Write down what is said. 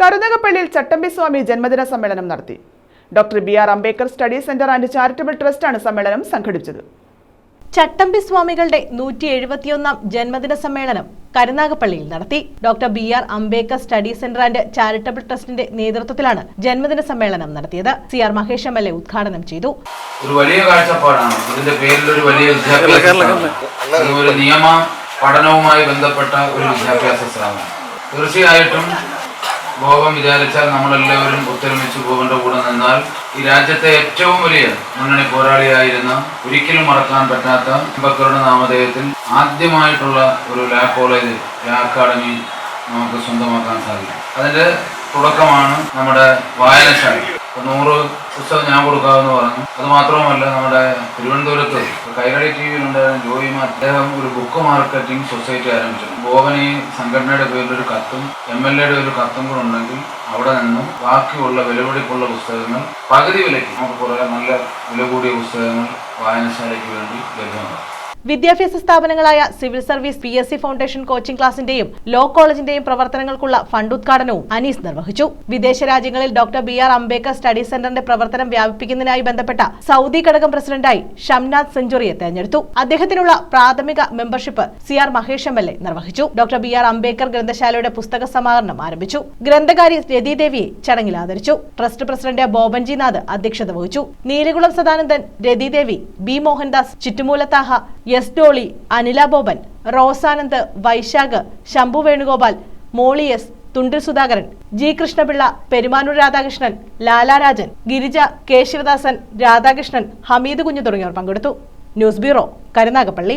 കരുനകപ്പള്ളിയിൽ ചട്ടമ്പി സ്വാമി ജന്മദിന സമ്മേളനം നടത്തി. Doctor B R Ambedkar study centre and charitable ട്രസ്റ്റാണ് സമ്മേളനം സംഘടിപ്പിച്ചത്. ചട്ടമ്പി സ്വാമികളുടെ നൂറ്റി എഴുപത്തിയൊന്നാം ജന്മദിന സമ്മേളനം കരുനാഗപ്പള്ളിയിൽ നടത്തി. Doctor B R Ambedkar study centre and charitable ട്രസ്റ്റിന്റെ നേതൃത്വത്തിലാണ് ജന്മദിന സമ്മേളനം നടത്തിയത്. C R Mahesh M L A ഉദ്ഘാടനം ചെയ്തു. ഒരു വലിയ കാഴ്ചപ്പാടാണ്. ഇതിന്റെ പേരിൽ ഒരു വലിയ വിദ്യാഭ്യാസ സ്ഥാപനം. ഒരു നിയമ പഠനവുമായി ബന്ധപ്പെട്ട ഒരു വിദ്യാഭ്യാസ ശ്രമം തീർച്ചയായിട്ടും ഭോഗം വിചാരിച്ചാൽ നമ്മളെല്ലാവരും ഒത്തൊരുമിച്ച് പോകേണ്ട കൂടെ നിന്നാൽ ഈ രാജ്യത്തെ ഏറ്റവും വലിയ മുന്നണി പോരാളിയായിരുന്ന ഒരിക്കലും മറക്കാൻ പറ്റാത്ത അംബേദ്കറുടെ നാമധേയത്തിൽ ആദ്യമായിട്ടുള്ള ഒരു ലാ കോളേജ് ലാ അക്കാഡമി നമുക്ക് സ്വന്തമാക്കാൻ സാധിക്കും. അതിന്റെ തുടക്കമാണ് നമ്മുടെ വായനശാല. നൂറ് പുസ്തകം ഞാൻ കൊടുക്കാമെന്ന് പറഞ്ഞു. അത് മാത്രവുമല്ല നമ്മുടെ തിരുവനന്തപുരത്ത് കൈരളി ടി വിയിലുണ്ടായിരുന്ന ജോയിമാർ അദ്ദേഹം ഒരു ബുക്ക് മാർക്കറ്റിംഗ് സൊസൈറ്റി ആരംഭിച്ചു ഈ സംഘടനയുടെ പേരിൽ ഒരു കത്തും എം എൽ എയുടെ ഒരു കത്തും കൂടെ ഉണ്ടെങ്കിൽ അവിടെ നിന്നും ബാക്കിയുള്ള വിലപിടിപ്പുള്ള പുസ്തകങ്ങൾ പകുതി വിലയ്ക്ക് നമുക്ക് കുറേ നല്ല വില കൂടിയ പുസ്തകങ്ങൾ വായനശാലയ്ക്ക് വേണ്ടി ലഭ്യമാണ് വിദ്യാഭ്യാസ സ്ഥാപനങ്ങളായ civil service P S C foundation coaching ക്ലാസിന്റെയും law കോളേജിന്റെയും പ്രവർത്തനങ്ങൾക്കുള്ള ഫണ്ട് ഉദ്ഘാടനവും അനീസ് നിർവഹിച്ചു. വിദേശ രാജ്യങ്ങളിൽ doctor B R Ambedkar study സെന്ററിന്റെ പ്രവർത്തനം വ്യാപിപ്പിക്കുന്നതിനായി ബന്ധപ്പെട്ട സൗദി ഘടകം പ്രസിഡന്റായി ഷംനാഥ് സെഞ്ചുറിയെ തെരഞ്ഞെടുത്തു. അദ്ദേഹത്തിനുള്ള പ്രാഥമിക membership C R Mahesh M L A നിർവഹിച്ചു. ഡോക്ടർ ബി ആർ അംബേദ്കർ ഗ്രന്ഥശാലയുടെ പുസ്തക സമാഹരണം ആരംഭിച്ചു. ഗ്രന്ഥകാരി രതിദേവിയെ ചടങ്ങിൽ ആദരിച്ചു. ട്രസ്റ്റ് പ്രസിഡന്റ് ബോബൻജി നാഥ് അധ്യക്ഷത വഹിച്ചു. Neelakulam Sadanandan Ratidevi B Mohandas Chittumoolathaha S Dolly Anila Boban Rosanand Vaishakh Shambhu Venugopal Molly S Thundil Sudhakaran G Krishnapillai Perumanoor Radhakrishnan Lalarajan Girija Keshavadasan Radhakrishnan Hameed Kunju തുടങ്ങിയവർ പങ്കെടുത്തു. News bureau Karunagappally.